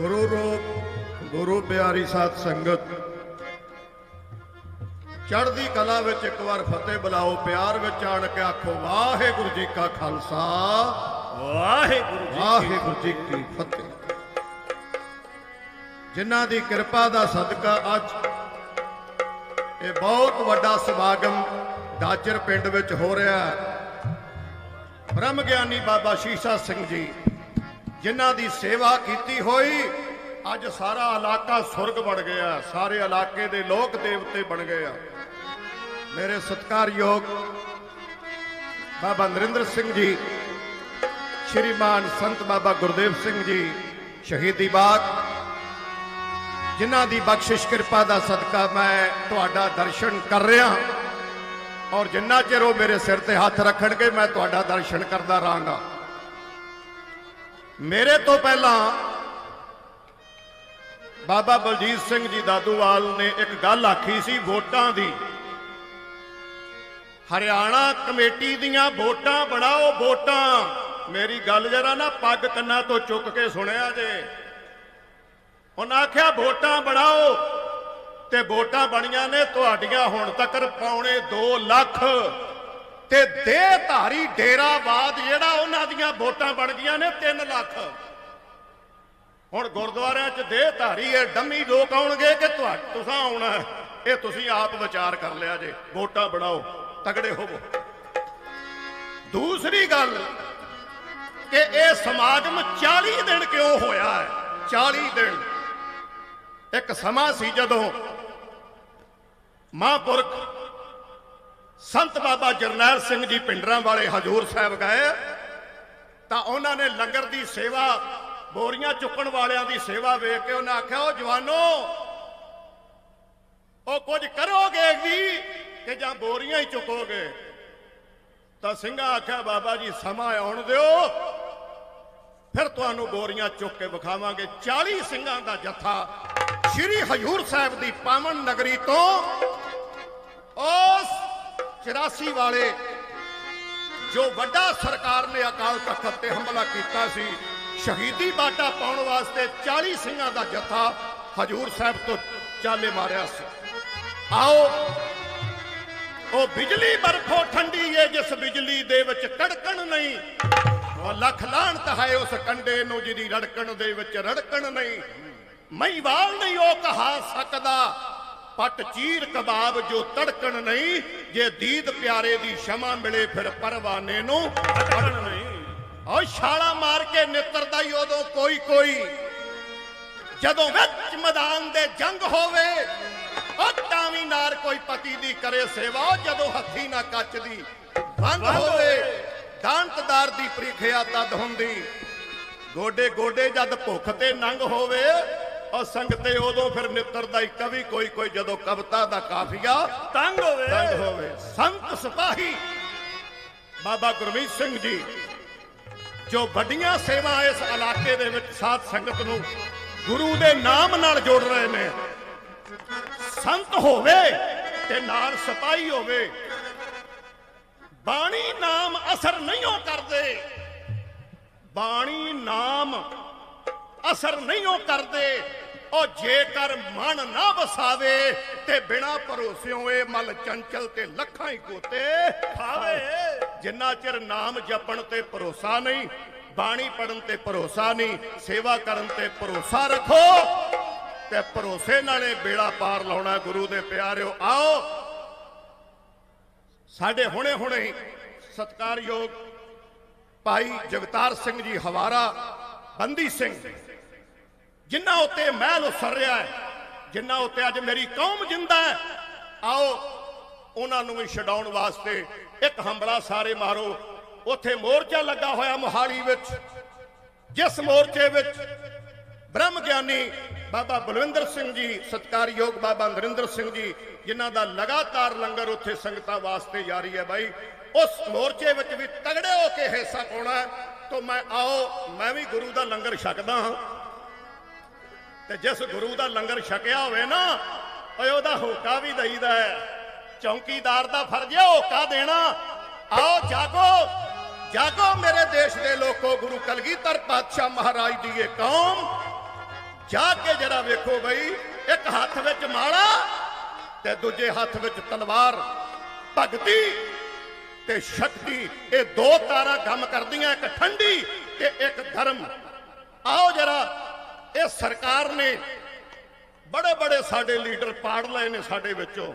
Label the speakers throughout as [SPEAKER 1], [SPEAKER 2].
[SPEAKER 1] ਗੁਰੂ ਰੂਪ ਗੁਰੂ ਪਿਆਰੀ ਸਾਧ ਸੰਗਤ। ਚੜ੍ਹਦੀ ਕਲਾ ਵਿੱਚ ਇੱਕ ਵਾਰ ਫਤਿਹ ਬੁਲਾਓ ਪਿਆਰ ਵਿੱਚ ਆਣ ਕੇ ਆਖੋ ਵਾਹਿਗੁਰੂ ਜੀ ਕਾ ਖਾਲਸਾ।
[SPEAKER 2] ਵਾਹਿਗੁਰੂ ਜੀ
[SPEAKER 1] ਵਾਹਿਗੁਰੂ ਜੀ ਕੀ ਫਤਿਹ। ਜਿਨ੍ਹਾਂ ਦੀ ਕਿਰਪਾ ਦਾ ਸਦਕਾ ਅੱਜ ਇਹ ਬਹੁਤ ਵੱਡਾ ਸਮਾਗਮ ਡਾਚਰ ਪਿੰਡ ਵਿੱਚ ਹੋ ਰਿਹਾ ਹੈ। ਬ੍ਰਹਮ ਗਿਆਨੀ ਬਾਬਾ ਸ਼ੀਸ਼ਾ ਸਿੰਘ ਜੀ ਜਿਨ੍ਹਾਂ ਦੀ ਸੇਵਾ ਕੀਤੀ ਹੋਈ, ਅੱਜ ਸਾਰਾ ਇਲਾਕਾ ਸੁਰਗ ਬਣ ਗਿਆ, ਸਾਰੇ ਇਲਾਕੇ ਦੇ ਲੋਕ ਦੇਵਤੇ ਬਣ ਗਏ ਆ। ਮੇਰੇ ਸਤਿਕਾਰਯੋਗ ਬਾਬਾ ਨਰਿੰਦਰ ਸਿੰਘ ਜੀ, ਸ਼੍ਰੀਮਾਨ ਸੰਤ ਬਾਬਾ ਗੁਰਦੇਵ ਸਿੰਘ ਜੀ, ਸ਼ਹੀਦੀ ਬਾਗ, ਜਿਨ੍ਹਾਂ ਦੀ ਬਖਸ਼ਿਸ਼ ਕਿਰਪਾ ਦਾ ਸਦਕਾ ਮੈਂ ਤੁਹਾਡਾ ਦਰਸ਼ਨ ਕਰ ਰਿਹਾ ਔਰ ਜਿੰਨਾ ਚਿਰ ਉਹ ਮੇਰੇ ਸਿਰ ਤੇ ਹੱਥ ਰੱਖਣਗੇ, ਮੈਂ ਤੁਹਾਡਾ ਦਰਸ਼ਨ ਕਰਦਾ ਰਹਾਂਗਾ। ਮੇਰੇ ਤੋਂ ਪਹਿਲਾਂ ਬਾਬਾ ਬਲਜੀਤ ਸਿੰਘ ਜੀ ਦਾਦੂਵਾਲ ਨੇ ਇੱਕ ਗੱਲ ਆਖੀ ਸੀ ਵੋਟਾਂ ਦੀ। ਹਰਿਆਣਾ ਕਮੇਟੀ ਦੀਆਂ ਵੋਟਾਂ ਬਣਾਓ ਵੋਟਾਂ। ਮੇਰੀ ਗੱਲ ਜਰਾ ਨਾ ਪੱਗ ਕੰਨਾਂ ਤੋਂ ਚੁੱਕ ਕੇ ਸੁਣਿਆ ਜੇ। ਉਹਨਾਂ ਆਖਿਆ, ਵੋਟਾਂ ਬਣਾਓ ਤੇ ਵੋਟਾਂ ਬਣੀਆਂ ਨੇ, ਤੁਹਾਡੀਆਂ ਹੁਣ ਤੱਕ ਪੌਣੇ 2 ਲੱਖ। ਤੇ ਦੇਹ ਧਾਰੀ ਡੇਰਾਵਾਦ ਜਿਹੜਾ ਉਹਨਾਂ ਦੀਆਂ ਵੋਟਾਂ ਬਣ ਗਈਆਂ ਨੇ 3 ਲੱਖ। ਹੁਣ ਗੁਰਦੁਆਰਿਆਂ 'ਚ ਦੇਹ ਧਾਰੀ ਇਹ ਡੰਮੀ ਲੋਕ ਆਉਣਗੇ ਕਿ ਤੁਹਾ, ਤੁਸੀਂ ਆਉਣਾ ਇਹ ਤੁਸੀਂ ਆਪ ਵਿਚਾਰ ਕਰ ਲਿਆ ਜੇ। ਵੋਟਾਂ ਬਣਾਓ, ਤਗੜੇ ਹੋਵੋ। ਦੂਸਰੀ ਗੱਲ ਕਿ ਇਹ ਸਮਾਗਮ 40 ਦਿਨ ਕਿਉਂ ਹੋਇਆ ਹੈ? 40 ਦਿਨ। ਇੱਕ ਸਮਾਂ ਸੀ ਜਦੋਂ ਮਹਾਂਪੁਰਖ ਸੰਤ ਬਾਬਾ ਜਰਨੈਲ ਸਿੰਘ ਜੀ ਪਿੰਡਰਾਂ ਵਾਲੇ ਹਜੂਰ ਸਾਹਿਬ ਗਏ, ਤਾਂ ਉਹਨਾਂ ਨੇ ਲੰਗਰ ਦੀ ਸੇਵਾ, ਬੋਰੀਆਂ ਚੁੱਕਣ ਵਾਲਿਆਂ ਦੀ ਸੇਵਾ ਵੇਖ ਕੇ ਉਹਨਾਂ ਆਖਿਆ ਉਹ ਜਵਾਨੋ, ਉਹ ਕੁਝ ਕਰੋਗੇ ਵੀ ਕਿ ਜਾਂ ਬੋਰੀਆਂ ਹੀ ਚੁੱਕੋਗੇ? ਤਾਂ ਸਿੰਘਾ ਆਖਿਆ, ਬਾਬਾ ਜੀ, ਸਮਾਂ ਆਉਣ ਦਿਓ, ਫਿਰ ਤੁਹਾਨੂੰ ਬੋਰੀਆਂ ਚੁੱਕ ਕੇ ਵਿਖਾਵਾਂਗੇ। 40 ਸਿੰਘਾਂ ਦਾ ਜਥਾ ਸ਼੍ਰੀ ਹਜੂਰ ਸਾਹਿਬ ਦੀ ਪਾਵਨ ਨਗਰੀ ਤੋਂ ਉਸ 84 ਵਾਲੇ ਜੋ ਵੱਡਾ ਸਰਕਾਰ ਨੇ ਅਕਾਲ ਤਖਤ ਤੇ ਹਮਲਾ ਕੀਤਾ ਸੀ, ਸ਼ਹੀਦੀ ਬਾਟਾ ਪਾਉਣ ਵਾਸਤੇ 40 ਸਿੰਘਾਂ ਦਾ ਜਥਾ ਹਜੂਰ ਸਾਹਿਬ ਤੋਂ ਚਾਲੇ ਮਾਰਿਆ ਸੀ। ਆਓ, ਉਹ ਬਿਜਲੀ ਬਰਫੋਂ ਠੰਡੀ ਏ, ਜਿਸ ਬਿਜਲੀ ਦੇ ਵਿੱਚ ਕੜਕਣ ਨਹੀਂ। ਉਹ ਲੱਖ ਲਾਹਣਤ ਹੈ ਉਸ ਕੰਡੇ ਨੂੰ, ਜਿਹਦੀ ਰੜਕਣ ਦੇ ਵਿੱਚ ਰੜਕਣ ਨਹੀਂ। ਮਹੀਵਾਲ ਨਹੀਂ ਉਹ ਕਹਾ ਸਕਦਾ ਪਟ ਚੀਰ ਕਬਾਬ ਜੋ ਤੜਕਣ ਨਹੀਂ ਜੇ ਦੀਦ ਪਿਆਰੇ ਦੀ ਸ਼ਮਾ ਮਿਲੇ ਫਿਰ ਪਰਵਾਨੇ ਨੂੰ ਅਟਕਣ ਨਹੀਂ। ਉਹ ਛਾਲਾ ਮਾਰ ਕੇ ਨਿੱਤਰਦਾ ਹੀ ਉਦੋਂ ਕੋਈ ਕੋਈ ਜਦੋਂ ਵਿੱਚ ਮੈਦਾਨ ਦੇ ਜੰਗ ਹੋਵੇ ਉਹ ਤਾਂ ਵੀ ਨਾਰ ਕੋਈ ਪਤੀ ਦੀ ਕਰੇ ਸੇਵਾ ਜਦੋਂ ਹੱਥੀ ਨਾ ਕੱਚ ਦੀ ਬੰਦ ਹੋਵੇ ਦਾਨਤਦਾਰ ਦੀ ਪ੍ਰੀਖਿਆ ਤਦ ਹੁੰਦੀ। ਗੋਡੇ ਗੋਡੇ ਜਦ ਭੁੱਖ ਤੇ ਨੰਗ ਹੋਵੇ ਉਹ ਸੰਗਤੇ ਉਦੋਂ ਫਿਰ ਨਿੱਤਰਦਾ ਹੀ ਕਵੀ ਕੋਈ ਕੋਈ ਜਦੋਂ ਕਵਿਤਾ ਦਾ ਕਾਫੀਆ
[SPEAKER 2] ਤੰਗ ਹੋਵੇ।
[SPEAKER 1] ਤੰਗ ਹੋਵੇ। ਸੰਤ ਸਿਪਾਹੀ ਬਾਬਾ ਗੁਰਮੀਤ ਸਿੰਘ ਜੀ ਜੋ ਵੱਡੀਆਂ ਸੇਵਾ ਇਸ ਇਲਾਕੇ ਦੇ ਵਿੱਚ ਸਾਧ ਸੰਗਤ ਨੂੰ ਗੁਰੂ ਦੇ ਨਾਮ ਨਾਲ ਜੋੜ ਰਹੇ ਨੇ। ਸੰਤ ਹੋਵੇ ਤੇ ਨਾਲ ਸਿਪਾਹੀ ਹੋਵੇ ਬਾਣੀ ਨਾਮ ਅਸਰ ਨਹੀਂ ਉਹ ਕਰਦੇ। ਬਾਣੀ ਨਾਮ ਅਸਰ ਨਹੀਂ ਉਹ ਕਰਦੇ। ਉਹ ਜੇਕਰ ਮਨ ਨਾ ਵਸਾਵੇ ਤੇ ਬਿਨਾ ਭਰੋਸਿਓਂ ਇਹ ਮਲ ਚੰਚਲ ਤੇ ਲੱਖਾਂ ਹੀ ਗੋਤੇ ਖਾਵੇ। ਜਿੰਨਾ ਚਿਰ ਨਾਮ ਜਪਣ ਤੇ ਭਰੋਸਾ ਨਹੀਂ, ਬਾਣੀ ਪੜਨ ਤੇ ਭਰੋਸਾ ਨਹੀਂ, ਸੇਵਾ ਕਰਨ ਤੇ ਭਰੋਸਾ ਰੱਖੋ ਤੇ ਭਰੋਸੇ ਨਾਲੇ ਬੇੜਾ ਪਾਰ ਲਾਉਣਾ ਗੁਰੂ ਦੇ ਪਿਆਰਿਓ, ਆਓ। ਸਾਡੇ ਹੁਣੇ ਹੁਣੇ ਹੀ ਸਤਕਾਰਯੋਗ ਭਾਈ ਜਗਤਾਰ ਸਿੰਘ ਜੀ ਹਵਾਰਾ, ਬੰਦੀ ਸਿੰਘ ਜਿਨ੍ਹਾਂ ਉੱਤੇ ਮਹਿਲ ਉਸਰ ਰਿਹਾ ਹੈ ਜਿਨ੍ਹਾਂ ਉੱਤੇ ਅੱਜ ਮੇਰੀ ਕੌਮ ਜਿੰਦਾ ਹੈ, ਆਓ ਉਹਨਾਂ ਨੂੰ ਵੀ ਛਡਾਉਣ ਵਾਸਤੇ ਇੱਕ ਹੰਬਲਾ ਸਾਰੇ ਮਾਰੋ ਉੱਥੇ ਮੋਰਚਾ ਲੱਗਾ ਹੋਇਆ ਮੋਹਾਲੀ ਵਿੱਚ, ਜਿਸ ਮੋਰਚੇ ਵਿੱਚ ਬ੍ਰਹਮ ਗਿਆਨੀ ਬਾਬਾ ਬਲਵਿੰਦਰ ਸਿੰਘ ਜੀ, ਸਤਕਾਰਯੋਗ ਬਾਬਾ ਨਰਿੰਦਰ ਸਿੰਘ ਜੀ, ਜਿਨ੍ਹਾਂ ਦਾ ਲਗਾਤਾਰ ਲੰਗਰ ਉੱਥੇ ਸੰਗਤਾਂ ਵਾਸਤੇ ਜਾਰੀ ਹੈ ਬਾਈ, ਉਸ ਮੋਰਚੇ ਵਿੱਚ ਵੀ ਤਗੜੇ ਹੋ ਕੇ ਹਿੱਸਾ ਪਾਉਣਾ ਹੈ। ਮੈਂ ਆਓ, ਮੈਂ ਵੀ ਗੁਰੂ ਦਾ ਲੰਗਰ ਛਕਦਾ ਹਾਂ ਤੇ ਜਿਸ ਗੁਰੂ ਦਾ ਲੰਗਰ ਛਕਿਆ ਹੋਵੇ ਨਾ, ਓਏ ਉਹਦਾ ਹੋਕਾ ਵੀ ਦਈਦਾ ਹੈ। ਚੌਕੀਦਾਰ ਦਾ ਫਰਜ਼ ਹੈ ਹੋਕਾ ਦੇਣਾ। ਆਓ ਜਾਗੋ ਜਾਗੋ ਮੇਰੇ ਦੇਸ਼ ਦੇ ਲੋਕੋ, ਗੁਰੂ ਕਲਗੀਧਰ ਪਾਤਸ਼ਾਹ ਮਹਾਰਾਜ ਦੀ ਇਹ ਕੌਮ। ਜਾ ਕੇ ਜਰਾ ਵੇਖੋ ਬਈ, ਇੱਕ ਹੱਥ ਵਿੱਚ ਮਾਲਾ ਤੇ ਦੂਜੇ ਹੱਥ ਵਿੱਚ ਤਲਵਾਰ। ਭਗਤੀ ਤੇ ਸ਼ਕਤੀ, ਇਹ ਦੋ ਤਾਰਾਂ ਕੰਮ ਕਰਦੀਆਂ, ਇੱਕ ਠੰਡੀ ਤੇ ਇੱਕ ਧਰਮ ਆਓ ਜਰਾ ਇਹ ਸਰਕਾਰ ਨੇ ਬੜੇ ਬੜੇ ਸਾਡੇ ਲੀਡਰ ਪਾੜ ਲਏ ਨੇ ਸਾਡੇ ਵਿੱਚੋਂ,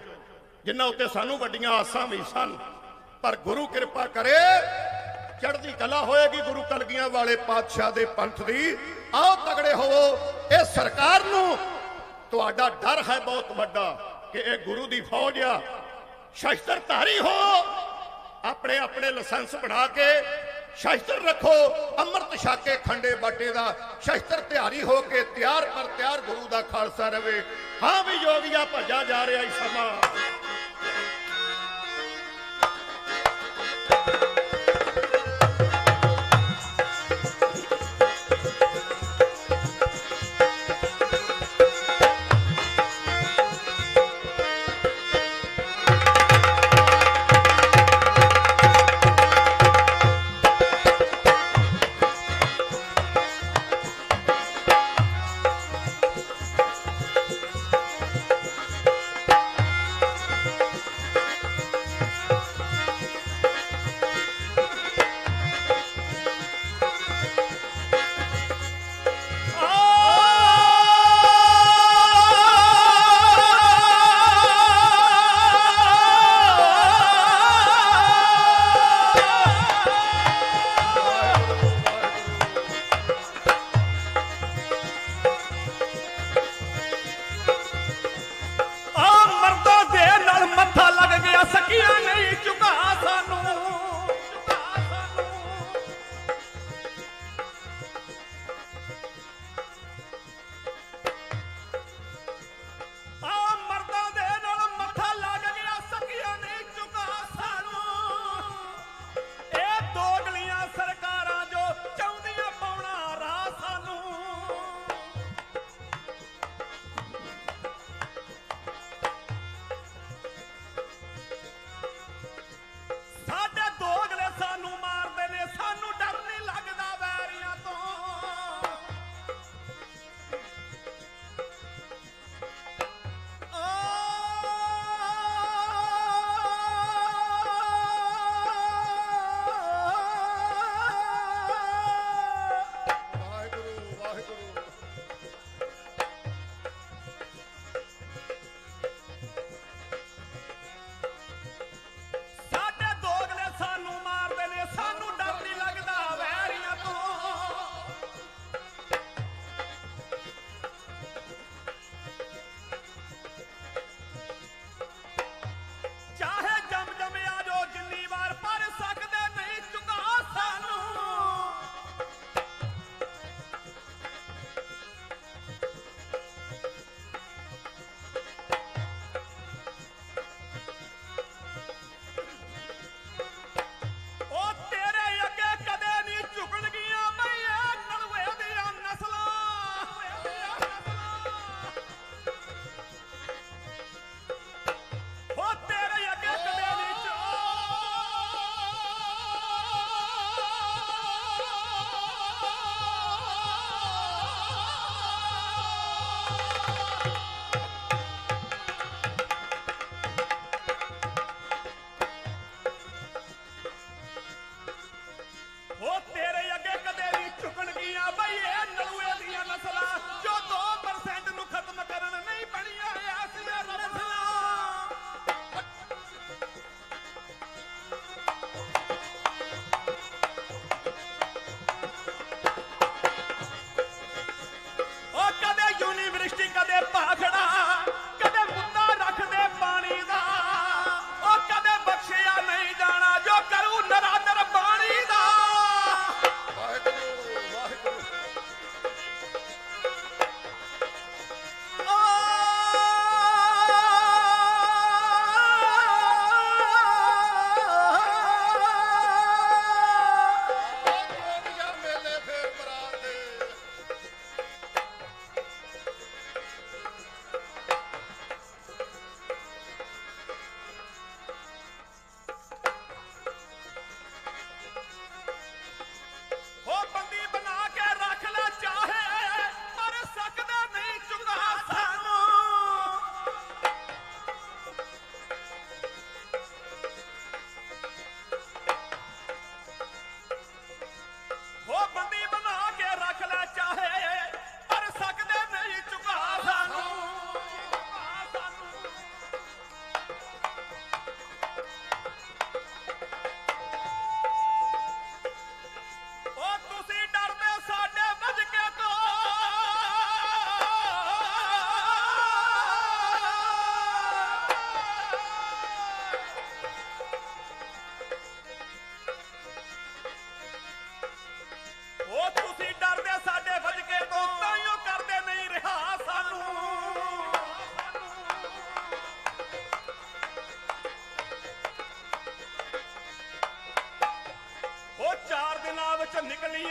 [SPEAKER 1] ਜਿਨ੍ਹਾਂ ਉੱਤੇ ਸਾਨੂੰ ਵੱਡੀਆਂ ਆਸਾਂ ਵੀ ਸਨ। ਪਰ ਗੁਰੂ ਕਿਰਪਾ ਕਰੇ, ਚੜ੍ਹਦੀ ਕਲਾ ਹੋਏਗੀ ਗੁਰੂ ਕਲਗੀਆਂ ਵਾਲੇ ਪਾਤਸ਼ਾਹ ਦੇ ਪੰਥ ਦੀ। ਆਓ ਤਗੜੇ ਹੋਵੋ, ਇਹ ਸਰਕਾਰ ਨੂੰ ਤੁਹਾਡਾ ਡਰ ਹੈ ਬਹੁਤ ਵੱਡਾ ਕਿ ਇਹ ਗੁਰੂ ਦੀ ਫੌਜ ਆ। ਸ਼ਸਤਰ ਧਾਰੀ ਹੋ ਆਪਣੇ ਆਪਣੇ ਲਾਇਸੈਂਸ ਬਣਾ ਕੇ ਸ਼ਸਤਰ ਰੱਖੋ, ਅੰਮ੍ਰਿਤ ਛਾਕੇ ਖੰਡੇ ਬਾਟੇ ਦਾ ਸ਼ਸਤਰ ਤਿਆਰੀ ਹੋ ਕੇ ਤਿਆਰ ਪਰ ਤਿਆਰ ਗੁਰੂ ਦਾ ਖਾਲਸਾ ਰਵੇ। ਹਾਂ ਵੀ ਜੋਗੀਆ, ਭੱਜਾ ਜਾ ਰਿਹਾ ਇਸ ਸਮਾਂ।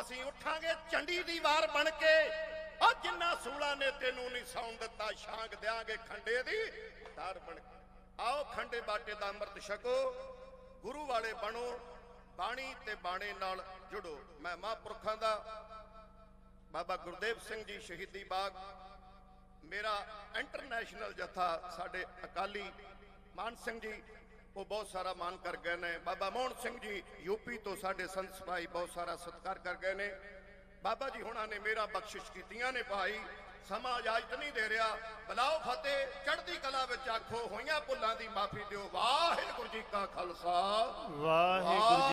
[SPEAKER 1] ਅਸੀਂ ਉੱਠਾਂਗੇ ਚੰਡੀ ਦੀ ਵਾਰ ਬਣ ਕੇ। ਉਹ ਜਿੰਨਾ ਸੂਲਾ ਨੇ ਤੈਨੂੰ ਨਹੀਂ ਸੌਣ ਦਿੱਤਾ, ਛਾਂਗ ਦਿਆਂਗੇ ਖੰਡੇ ਦੀ। ਤਾਰ ਬਣ ਕੇ। ਆਓ ਖੰਡੇ ਬਾਟੇ ਦਾ ਅੰਮ੍ਰਿਤ ਛਕੋ, ਗੁਰੂ ਵਾਲੇ ਬਣੋ, ਬਾਣੀ ਤੇ ਬਾਣੇ ਨਾਲ ਜੁੜੋ। ਮੈਂ ਮਹਾਂਪੁਰਖਾਂ ਦਾ, ਬਾਬਾ ਗੁਰਦੇਵ ਸਿੰਘ ਜੀ ਸ਼ਹੀਦੀ ਬਾਗ। ਮੇਰਾ ਇੰਟਰਨੈਸ਼ਨਲ ਜਥਾ ਸਾਡੇ ਅਕਾਲੀ ਮਾਨ ਸਿੰਘ ਜੀ ਉਹ ਬਹੁਤ ਸਾਰਾ ਮਾਨ ਕਰ ਗਏ ਨੇ। ਬਾਬਾ ਮੋਹਨ ਸਿੰਘ ਜੀ ਯੂਪੀ ਤੋਂ ਸਾਡੇ ਸੰਤ ਸਿਪਾਹੀ ਬਹੁਤ ਸਾਰਾ ਸਤਿਕਾਰ ਕਰ ਗਏ ਨੇ। ਬਾਬਾ ਜੀ ਹੁਣਾਂ ਨੇ ਮੇਰਾ ਬਖਸ਼ਿਸ਼ ਕੀਤੀਆਂ ਨੇ ਭਾਈ। ਸਮਾਂ ਇਜਾਜ਼ਤ ਨਹੀਂ ਦੇ ਰਿਹਾ। ਬਲਾਓ ਫਤਿਹ, ਚੜ੍ਹਦੀ ਕਲਾ ਵਿੱਚ ਆਖੋ, ਹੋਈਆਂ ਭੁੱਲਾਂ ਦੀ ਮਾਫੀ ਦਿਓ। ਵਾਹਿਗੁਰੂ ਜੀ ਕਾ ਖਾਲਸਾ।
[SPEAKER 2] ਵਾਹਿਗੁਰੂ